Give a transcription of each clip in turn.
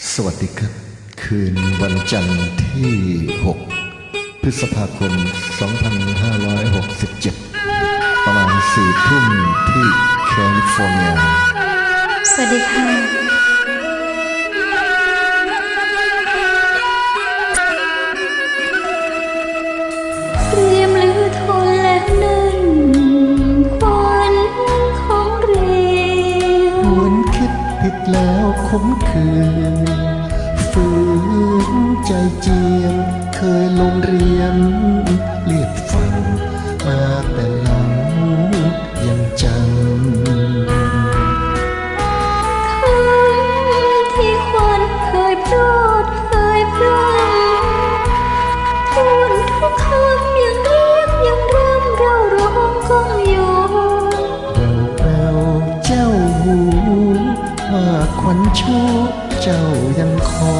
สวัสดีครับ คืนวันจันทร์ที่ 6 พฤษภาคม 2567 ประมาณสี่ทุ่มที่แคลิฟอร์เนีย สวัสดีค่ะ มคืนฝืนใจเจียงเคยลงเรียนเลียบฟัง ว่าควันชูเจ้ายังคอ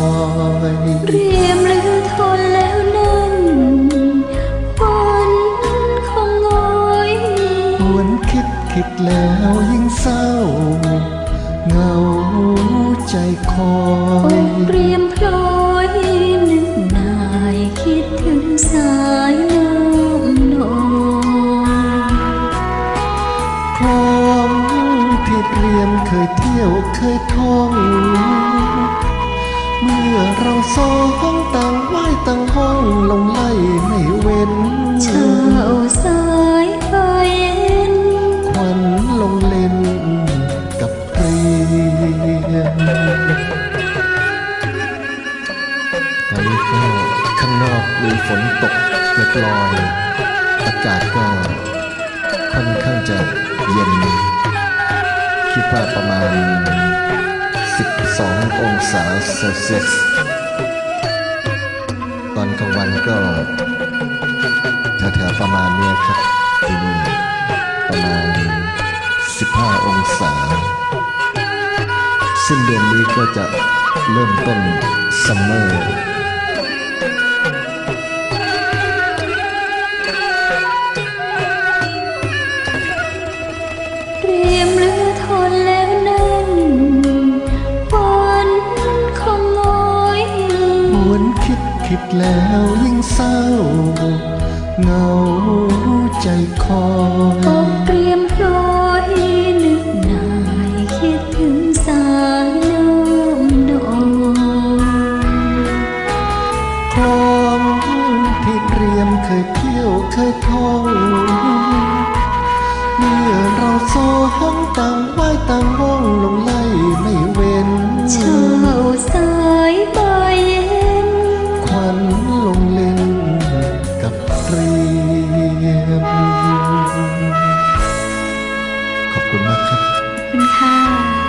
ยเรียมลือทนแล้วนั่นวันของงอยหวนคิดคิดแล้วยิ่งเศร้าเหงาใจคอโอยเรียมพลอยนึกนายคิดถึงสา ยวเคยท่องเมื่อเราสองต่างไหว้ต่างห้องลงไล่ไม่เว้นเช้าสายไปเย็นควันลงเล่นกับเรียนตอนนี้ก็ข้างนอกมีฝนตกเล็กลอยๆอากาศก็ค่อนข้างจะเย็น คิดว่าประมาณ 12 องศาเซลเซียส ตอนกลางวันก็แถวๆประมาณนี้ครับที่นี่ประมาณ 15 องศา สิ้นเดือนนี้ก็จะเริ่มต้นซัมเมอร์ คิดแล้วยิ่งเศร้าเงาใจคออยกเตรียมพลอยนึกนายคิดถึงสายน้ำนองคลองที่เตรียมเคยเที่ยวเคยท่องเมื่อเราสองต่างไหว้ต่างห้องลง มากครับคุณค่ะ